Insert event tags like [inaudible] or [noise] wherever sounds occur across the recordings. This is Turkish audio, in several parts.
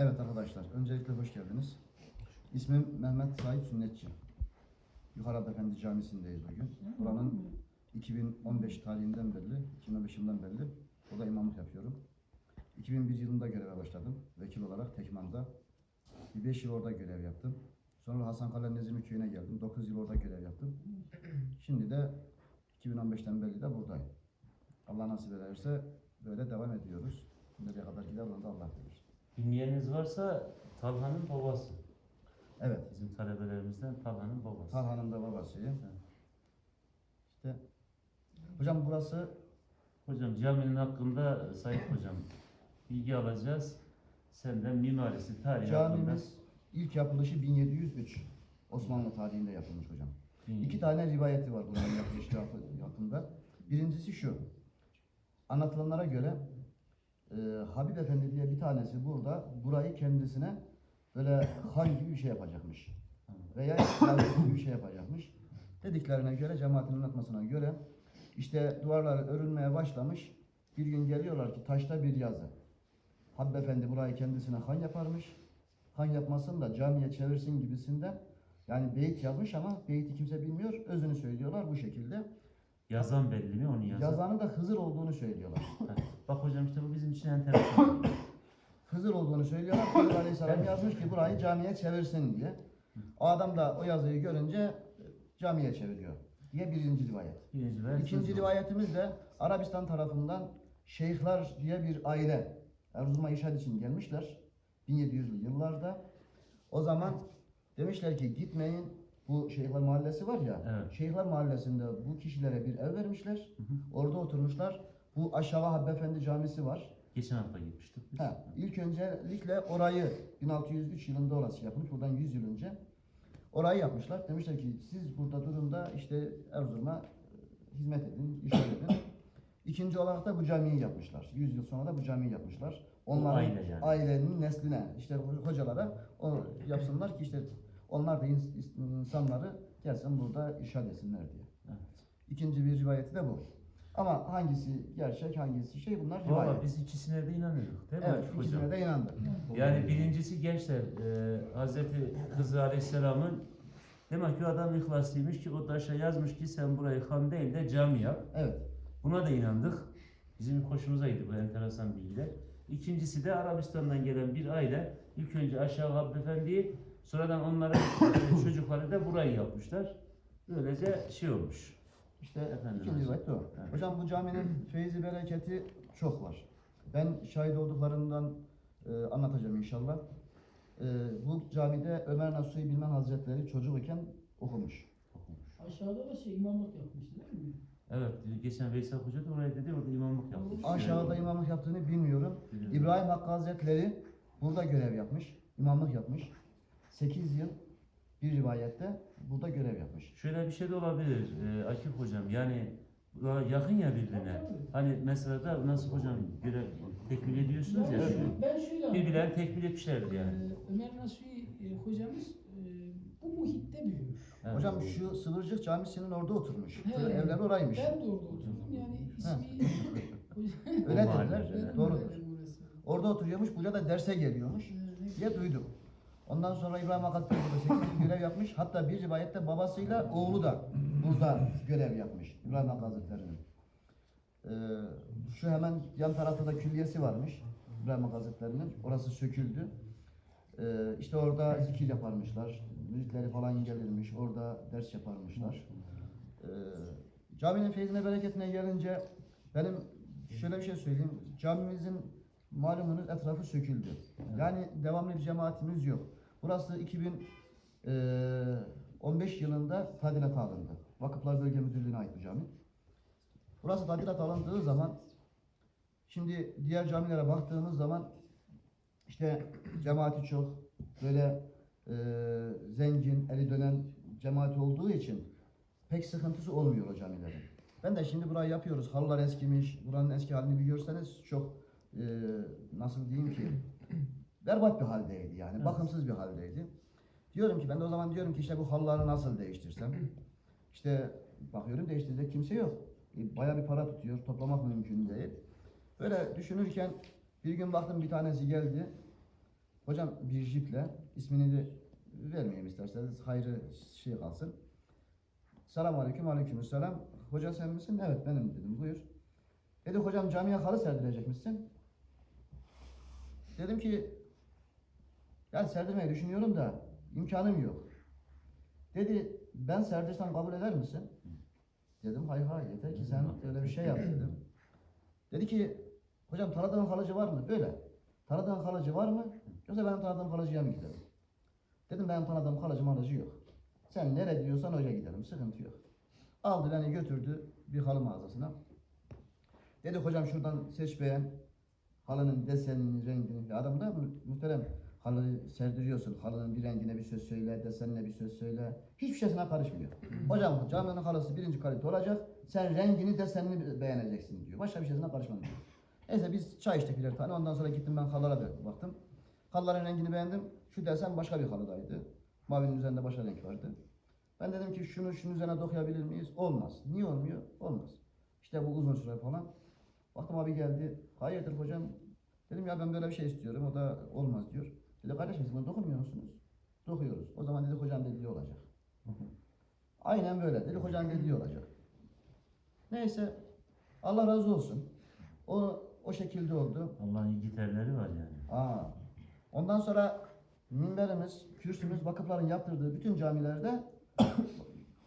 Evet arkadaşlar, öncelikle hoş geldiniz. İsmim Mehmet Sait Sünnetçi. Yukarıda Efendi Camisi'ndeyiz bugün. Buranın 2015 tarihinden belli, 2015 yılından belli. Burada imamlık yapıyorum. 2001 yılında göreve başladım. Vekil olarak Tekman'da. Bir 5 yıl orada görev yaptım. Sonra Hasan Kale Nezimi Köyü'ne geldim. 9 yıl orada görev yaptım. Şimdi de 2015'ten beri de buradayım. Allah nasip ederse böyle devam ediyoruz. Nereye kadar gider onu da Allah bilir. Bilmeyeniniz varsa Talha'nın babası. Evet. Bizim talebelerimizden Talha'nın babası. Talha'nın da babasıyım. İşte hocam burası Hocam caminin hakkında Sayın Hocam bilgi alacağız. Senden mimarisi, tarihi camimiz ilk yapılışı 1703 Osmanlı tarihinde yapılmış hocam. hakkında. İki tane rivayeti var buranın yapılışı hakkında. Birincisi şu. Anlatılanlara göre e, Habib Efendi diye bir tanesi burada burayı kendisine böyle han gibi bir şey yapacakmış. Veya gibi bir şey yapacakmış. Dediklerine göre, cemaatin anlatmasına göre işte duvarlar örülmeye başlamış. Bir gün geliyorlar ki taşta bir yazı. Habib Efendi burayı kendisine han yaparmış. Han yapmasın da camiye çevirsin gibisinden. Yani beyit yazmış ama beyti kimse bilmiyor. Özünü söylüyorlar bu şekilde. Yazan belli mi onu yazan? Yazanı da Hızır olduğunu söylüyorlar. Bak hocam işte bu bizim için enteresan. [coughs] Hızır olduğunu söylüyorlar. [coughs] Hızır Aleyhisselam yazmış ki burayı camiye çevirsin diye. O adam da o yazıyı görünce camiye çeviriyor diye birinci rivayet. Birinci İkinci rivayetimiz de Arabistan tarafından Şeyhler diye bir aile Erzurum'a işaret için gelmişler. 1700'lü yıllarda. O zaman demişler ki gitmeyin bu Şeyhler Mahallesi var ya. Evet. Şeyhler Mahallesi'nde bu kişilere bir ev vermişler. Hı hı. Orada oturmuşlar. Bu aşağı Habbe Efendi Camisi var. Geçen hafta gitmiştik biz. Ha, ilk öncelikle orayı 1603 yılında orası yapılmış. Buradan 100 yıl önce. Orayı yapmışlar. Demişler ki siz burada durun da işte Erzurum'a e, hizmet edin, işgal edin. [coughs] İkinci olarak da bu camiyi yapmışlar. 100 yıl sonra da bu camiyi yapmışlar. Onların aile yani. ailenin nesline, işte hocalara o yapsınlar ki işte onlar da ins- insanları gelsin burada irşad etsinler diye. Evet. İkinci bir rivayeti de bu. Ama hangisi gerçek, hangisi şey bunlar Valla rivayet. biz ikisine de inanıyorduk değil mi Evet, hocam? ikisine de inandık. Yani birincisi gençler e, Hazreti Hızır Aleyhisselam'ın demek ki o adam ihlaslıymış ki o taşa yazmış ki sen burayı han değil de cami yap. Evet. Buna da inandık. Bizim hoşumuza gitti bu enteresan bilgiler. İkincisi de Arabistan'dan gelen bir aile ilk önce aşağı Hakkı Efendi'yi sonradan onların [coughs] çocukları da burayı yapmışlar. Böylece şey olmuş. İşte Efendim ikinci rivayet o. Evet. Hocam bu caminin [clears throat] feyzi bereketi çok var. Ben şahit olduklarımdan e, anlatacağım inşallah. E, bu camide Ömer Nasuhi Bilmen Hazretleri çocuk iken okumuş. Okumuş. Aşağıda da şey imamlık yapmıştı değil mi? Evet, geçen Veysel Hoca da oraya dedi, orada imamlık yapmış. Aşağıda imamlık yaptığını bilmiyorum. Biliyorum. İbrahim Hakkı Hazretleri burada görev yapmış. imamlık yapmış. 8 yıl bir rivayette burada görev yapmış. Şöyle bir şey de olabilir e, Akif Hocam, yani yakın ya birbirine. Hani mesela da nasıl hocam görev tekmil ediyorsunuz ya, Ben, şimdi. ben şöyle birbirlerini tekmil etmişlerdir yani. Ee, Ömer Nasuhi e, hocamız e, bu muhitte büyümüş. Evet. Hocam şu Sıvırcık Camisi'nin orada oturmuş. He. Evler oraymış. Ben de orada oturdum yani ismi [laughs] Öyle dediler. Evet. Doğrudur. Orada oturuyormuş, buraya da derse geliyormuş Ee, diye duydum. Ondan sonra İbrahim Hakkı burada 8 yıl görev yapmış. Hatta bir rivayette babasıyla oğlu da burada görev yapmış. İbrahim Hakkı Hazretleri'nin. Ee, şu hemen yan tarafta da külliyesi varmış. İbrahim Hakkı Hazretleri'nin. Orası söküldü. Ee, işte orada zikir yaparmışlar. Müritleri falan gelirmiş. Orada ders yaparmışlar. Ee, caminin feyzine bereketine gelince benim şöyle bir şey söyleyeyim. Camimizin malumunuz etrafı söküldü. Yani devamlı bir cemaatimiz yok. Burası 2015 yılında tadilata alındı. Vakıflar Bölge Müdürlüğü'ne ait bu cami. Burası tadilat alındığı zaman şimdi diğer camilere baktığımız zaman işte cemaati çok böyle e, zengin, eli dönen cemaat olduğu için pek sıkıntısı olmuyor o camilerin. Ben de şimdi burayı yapıyoruz. Halılar eskimiş. Buranın eski halini bir görseniz çok e, nasıl diyeyim ki berbat bir haldeydi yani. Evet. Bakımsız bir haldeydi. Diyorum ki ben de o zaman diyorum ki işte bu halıları nasıl değiştirsem. [clears throat] İşte bakıyorum değiştirecek kimse yok. E, Bayağı bir para tutuyor. Toplamak mümkün değil. Böyle düşünürken bir gün baktım bir tanesi geldi. Hocam bir jiple ismini de vermeyeyim isterseniz hayrı şey kalsın. Selamun aleyküm aleyküm selam. Hoca sen misin? Evet benim dedim buyur. Dedi hocam camiye halı serdirecek misin? Dedim ki yani serdirmeyi düşünüyorum da imkanım yok. Dedi ben serdirsem kabul eder misin? Dedim hayır hayır yeter ki sen öyle bir şey yap dedim. Dedi ki hocam tanıdığın halıcı var mı? Böyle. Tanıdığın halıcı var mı? Yoksa benim tanıdığım halıcıya mı gidelim? Dedim benim tanıdığım halıcı malıcı yok. Sen nere diyorsan oraya gidelim. Sıkıntı yok. Aldı beni götürdü bir halı mağazasına. Dedi hocam şuradan seç beğen. Halının desenini, rengini. Adam da mu- muhterem halıyı serdiriyorsun. Halının bir rengine bir söz söyle, desenine bir söz söyle. Hiçbir şeysine karışmıyor. Hocam caminin halısı birinci kalite olacak. Sen rengini, desenini beğeneceksin diyor. Başka bir şeysine karışmam diyor. Neyse biz çay içtik birer tane. Ondan sonra gittim ben halılara bir baktım. Halıların rengini beğendim. Şu desen başka bir halıdaydı. Mavinin üzerinde başka renk vardı. Ben dedim ki şunu şunun üzerine dokuyabilir miyiz? Olmaz. Niye olmuyor? Olmaz. İşte bu uzun süre falan. Baktım abi geldi. Hayırdır hocam? Dedim ya ben böyle bir şey istiyorum. O da olmaz diyor. Dedi kardeşim siz bunu dokunmuyor musunuz? Dokuyoruz. O zaman dedi hocam dediği olacak. Aynen böyle. Dedi hocam dediği olacak. Neyse. Allah razı olsun. O o şekilde oldu. Allah'ın yiğiterleri var yani. Aa. Ondan sonra minberimiz, kürsümüz vakıfların yaptırdığı bütün camilerde [coughs]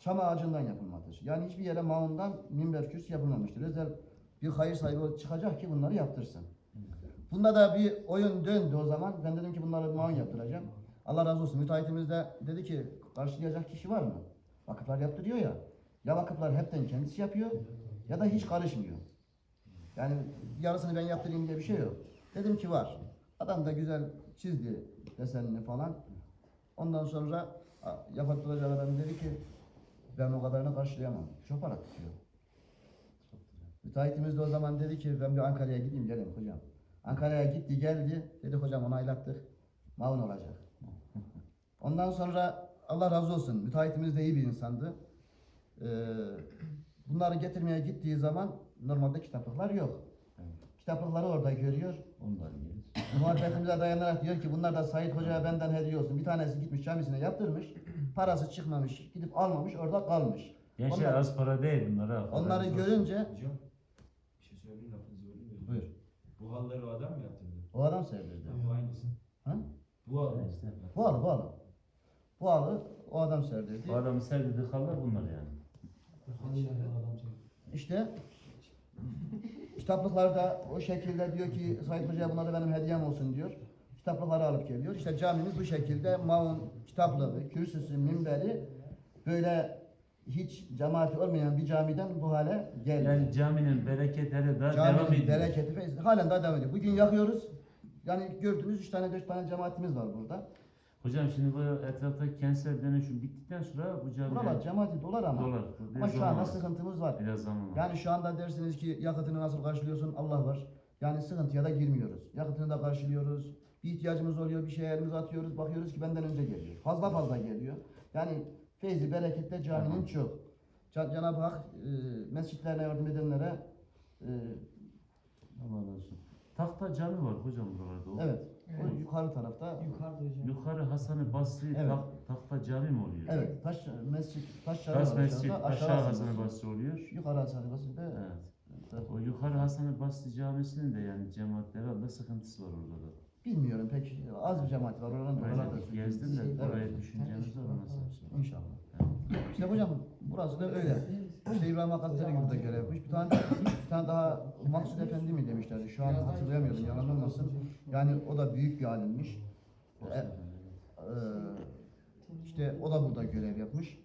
çam ağacından yapılmaktadır. Yani hiçbir yere maundan minber kürsü yapılmamıştır. Özel bir hayır sahibi çıkacak ki bunları yaptırsın. Bunda da bir oyun döndü o zaman. Ben dedim ki bunları maun yaptıracağım. Allah razı olsun. Müteahhitimiz de dedi ki karşılayacak kişi var mı? Vakıflar yaptırıyor ya. Ya vakıflar hepten kendisi yapıyor ya da hiç karışmıyor. Yani yarısını ben yaptırayım diye bir şey yok. Dedim ki var. Adam da güzel çizdi desenini falan. Ondan sonra yaptıracak adam dedi ki ben o kadarını karşılayamam. Çok para tutuyor. Müteahhitimiz de o zaman dedi ki ben bir Ankara'ya gideyim gelin hocam. Ankara'ya gitti geldi. Dedi hocam onaylattık. Maun olacak. Ondan sonra Allah razı olsun. Müteahhitimiz de iyi bir insandı. Ee, bunları getirmeye gittiği zaman normalde kitaplıklar yok. Kitaplıkları orada görüyor. Ondan. Muhabbetimize dayanarak diyor ki bunlar da Said Hoca'ya benden hediye olsun. Bir tanesi gitmiş camisine yaptırmış. Parası çıkmamış. Gidip almamış orada kalmış. Gençler Onlar- az para değil bunlar ha. Onları görünce Hocam bir şey söyleyeyim lafınızı böleyim mi? buyur. Bu halları o adam mı yaptırdı? O adam sevdirdi. Bu aynısı. Ha? Bu halı. İşte. Bu halı bu halı. Bu halı o adam sevdirdi. Bu adamın sevdiği kallar bunlar yani. İşte kitaplıklarda o şekilde diyor ki Said Hoca'ya bunlar da benim hediyem olsun diyor. Kitaplıkları alıp geliyor. İşte camimiz bu şekilde maun kitaplığı, kürsüsü, minberi böyle hiç cemaati olmayan bir camiden bu hale geldi. Yani caminin bereketleri daha devam Caminin ediyor. bereketi feyzi halen daha devam ediyor. Bugün yakıyoruz. Yani gördüğünüz üç tane dört tane cemaatimiz var burada. Hocam şimdi bu etraftaki kentsel dönüşüm bittikten sonra bu cami Buralar cemaati dolar ama. dolar. Ama şu anda sıkıntımız var. Biraz zaman var. Yani şu anda dersiniz ki yakıtını nasıl karşılıyorsun? Allah var. Yani sıkıntıya da girmiyoruz. Yakıtını da karşılıyoruz. Bir ihtiyacımız oluyor, bir şey elimize atıyoruz. Bakıyoruz ki benden önce geliyor. Fazla fazla geliyor. Yani feyzi berekette caminin çok. Can- Cenab-ı Hak e, mescitlerine yardım edenlere e, Allah razı olsun. Tahta cami var hocam buralarda. O. evet, Evet. o yukarı tarafta Yukarıda hocam. Yukarı Hasan-ı Basri Evet. tak- tahta cami mi oluyor? evet taş mescit taş çarı Taş var Mescid aşağıda, aşağı Hasan Hasan-ı Basri. Oluyor. Yukarı Hasan Basri'de Evet. O yukarı Hasan-ı Basri Camii'sinin de yani cemaatleri herhalde sıkıntısı var orada da. Bilmiyorum pek az bir cemaat var oranın oralarda. Gezdim de oraya düşünceniz var mı nasıl? İnşallah. İşte hocam burası da öyle. İşte İbrahim Hazretleri yurda görev yapmış. Bir tane, bir tane daha Maksud Efendi mi demişlerdi. Şu an hatırlayamıyorum yalan olmasın. Yani o da büyük bir alimmiş. E, Ee, işte o da burada görev yapmış.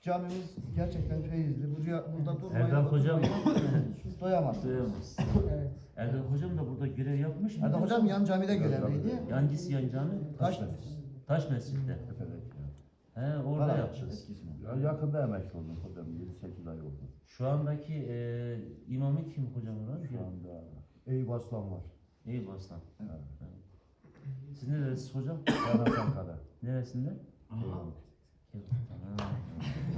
Camimiz gerçekten feyizli. Buraya, burada durmaya, Erdal hocam doyamaz. duyamaz. Evet. Erdal hocam da burada görev yapmış mı? Erdal hocam yan camide görevliydi. Hangisi yan cami? Taş, Taş Mescid'de. He orada eskisini. Ya yakında emekli oldum hocam. 7-8 ay oldu. Şu andaki e, imamı kim hocam oranın? Şu anda Eyüp Aslan var. İyi Baslan. Evet. Siz neresiniz hocam? [coughs] Ben Hasan Kara. Neresinde?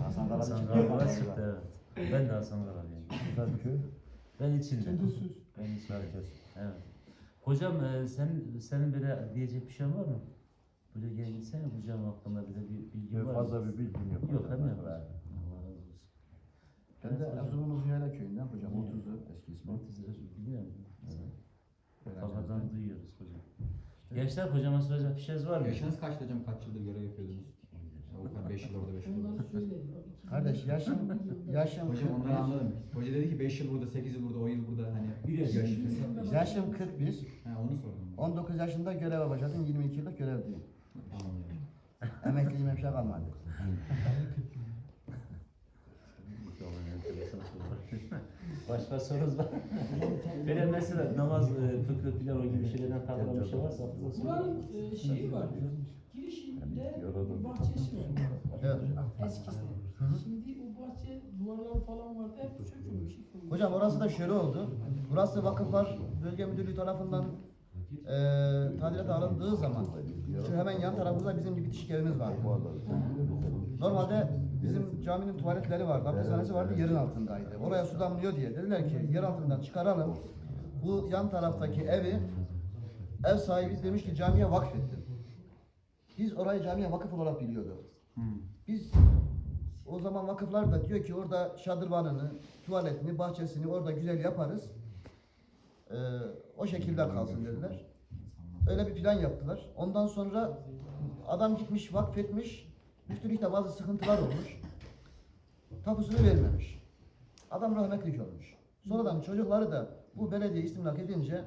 Hasan Karalı Hasan çıktı. Ben de Hasan Karalıyım. Güzel bir köy. Ben içinde. Tündüzsüz. Ben içinde. Merkez. Evet. Hocam e, sen senin böyle diyecek bir şey var mı? Böyle gel gitsene hocam hakkında bize bir bilgi var Yok mı? fazla bir bilgim yok. Yok yok. Evet. Allah razı olsun. Ben de Evet. Erzurum'un Uzuyayla köyünden hocam. 30'u eski ismi. Muhtemelen biliyor musun? Öğrencimizden. Babadan duyuyoruz hocam. Gençler hocama soracak bir şeyiniz var mı? Yaşınız kaçtı hocam? Kaç yıldır görev yapıyordunuz? Kadar 5 yıl orada 5 yıl Onları orada. Kardeş yaşım, yaşım Hocam 41. onları anladım. Hoca dedi ki 5 yıl burada, 8 yıl burada, 10 yıl burada hani Bir yaş. yaş. Yaşım 41. Ha onu sordum. 19 yaşında göreve başladım. 22 yıllık görevdeyim. Anladım. Emekliyim bir şey kalmadı. Başka sorunuz var. Böyle mesela namaz, e, fıkıh filan o gibi şeylerden takılan bir şey varsa aklınıza sorun. Buranın e, şeyi var. Girişinde bir bahçesi var. Evet. Eskisi. Şimdi o bahçe duvarları falan vardı. Hep sökülmüş. yıkılmış. Hocam orası da şöyle oldu. Burası Vakıflar Bölge Müdürlüğü tarafından e, tadilat alındığı zaman şu hemen yan tarafımızda bizim bir bitişik evimiz vardı. Normalde bizim caminin tuvaletleri vardı, abdesthanesi vardı, yerin altındaydı. Oraya su damlıyor diye dediler ki yer altından çıkaralım. Bu yan taraftaki evi ev sahibi demiş ki camiye vakfettim. Biz orayı camiye vakıf olarak biliyorduk. Biz o zaman vakıflar da diyor ki orada şadırvanını, tuvaletini, bahçesini orada güzel yaparız. Ee, o şekilde kalsın dediler. Öyle bir plan yaptılar. Ondan sonra adam gitmiş vakfetmiş. Müftülükte bazı sıkıntılar olmuş. Tapusunu vermemiş. Adam rahmetlik olmuş. Sonradan çocukları da bu belediye istimlak edince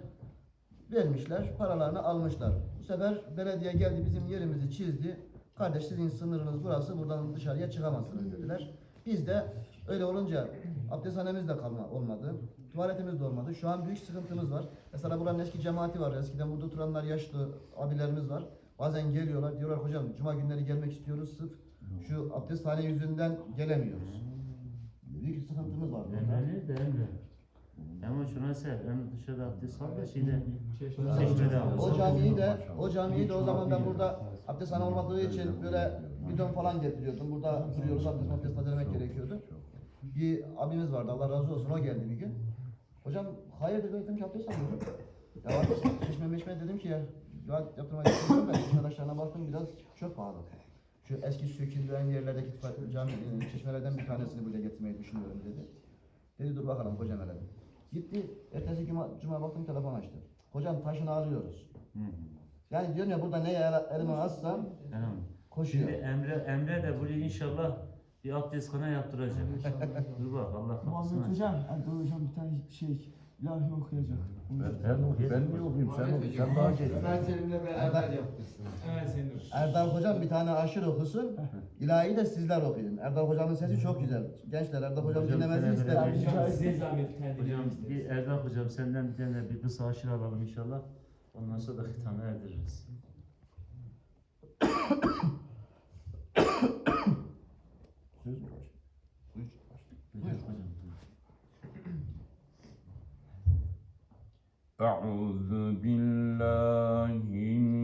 vermişler, paralarını almışlar. Sefer belediye geldi bizim yerimizi çizdi. Kardeş sizin sınırınız burası, buradan dışarıya çıkamazsınız dediler. Biz de öyle olunca abdesthanemiz de kalma, olmadı. Tuvaletimiz de olmadı. Şu an büyük sıkıntımız var. Mesela buranın eski cemaati var. Eskiden burada oturanlar yaşlı abilerimiz var. Bazen geliyorlar diyorlar hocam cuma günleri gelmek istiyoruz sırf şu abdesthane yüzünden gelemiyoruz. Büyük sıkıntımız var. burada. Ama şuna sev, Emre dışarıda abdest al da şeyde çeşmede al. O camiyi de o camiyi de o zaman ben burada abdesthane olmadığı için böyle bidon falan getiriyordum. Burada duruyoruz abdest abdest tazelemek gerekiyordu. Bir abimiz vardı Allah razı olsun o geldi bir gün. Hocam hayır dedi dedim ki abdest alıyorum. Ya abdest çeşme meşme dedim ki ya ya yaptırmak istiyorum ben arkadaşlarına baktım biraz çok pahalı. Şu eski söküldüğün yerlerdeki cami, e, çeşmelerden bir tanesini buraya getirmeyi düşünüyorum dedi. Dedi dur bakalım hocam hele. Gitti ertesi cuma, cuma baktım telefon açtı. Hocam taşını alıyoruz. Yani diyorum ya burada ne el- elime alsam Tamam. koşuyor. Şimdi Emre, Emre de buraya inşallah bir abdesthane yaptıracak. Dur bak Allah kapısını Muhammed aç. Hocam, Hocam bir tane şey ilahi okuyacak. Ben, ben, ben niye okuyayım? Sen, sen daha geç. Ben seninle beraber yapmışsın. Hemen senin dur. Erdal hocam bir tane aşırı okusun. ilahi de sizler okuyun. Erdal hocamın sesi çok güzel. Gençler Erdal hocam Hocam, dinlemesini selam isterim. Hocam size zahmet tane Hocam bir. Erdal hocam senden bir tane bir kısa aşırı alalım inşallah. Ondan sonra da hitamı erdiririz. أعوذ بالله من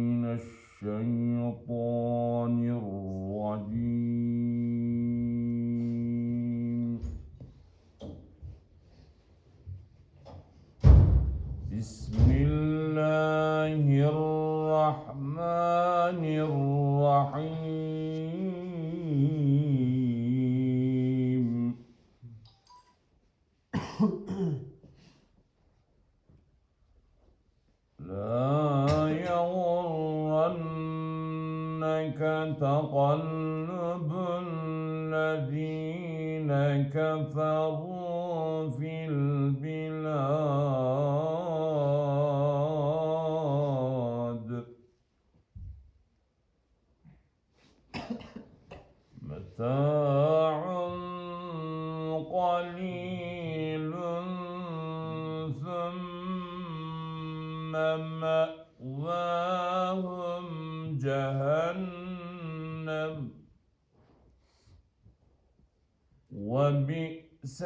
الذين كفروا في البلاد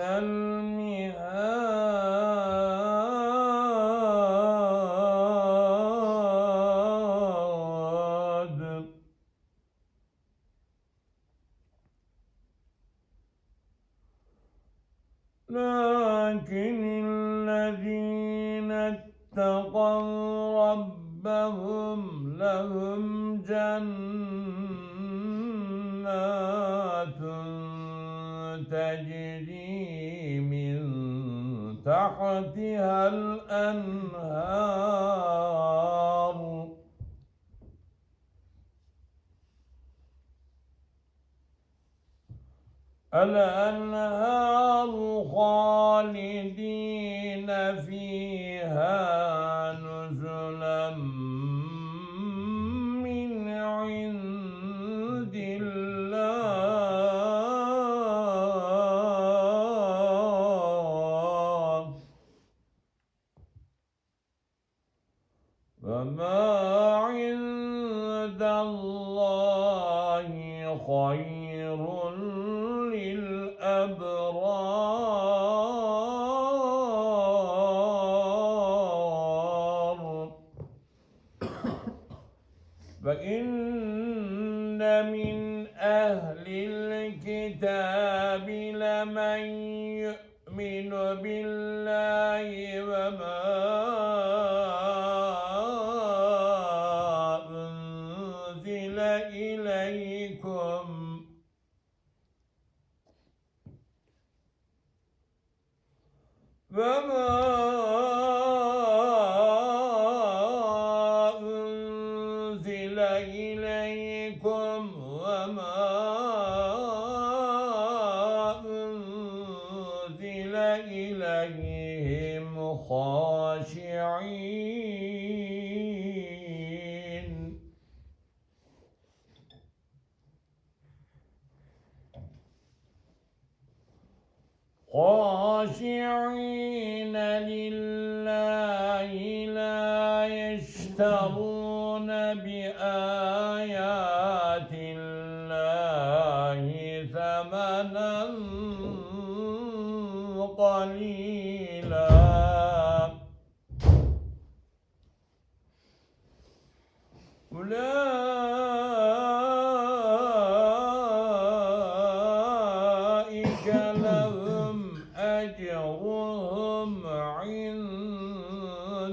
كالمهاد الأنهار الأنهار خالدين فيها عند الله خير. خاشعين لله لا يشترون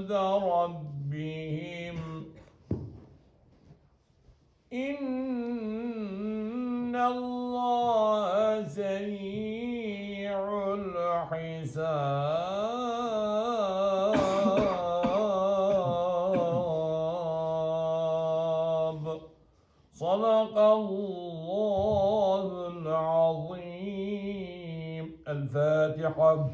عند ربهم. إن الله سريع الحساب. صدق الله العظيم. الفاتحة.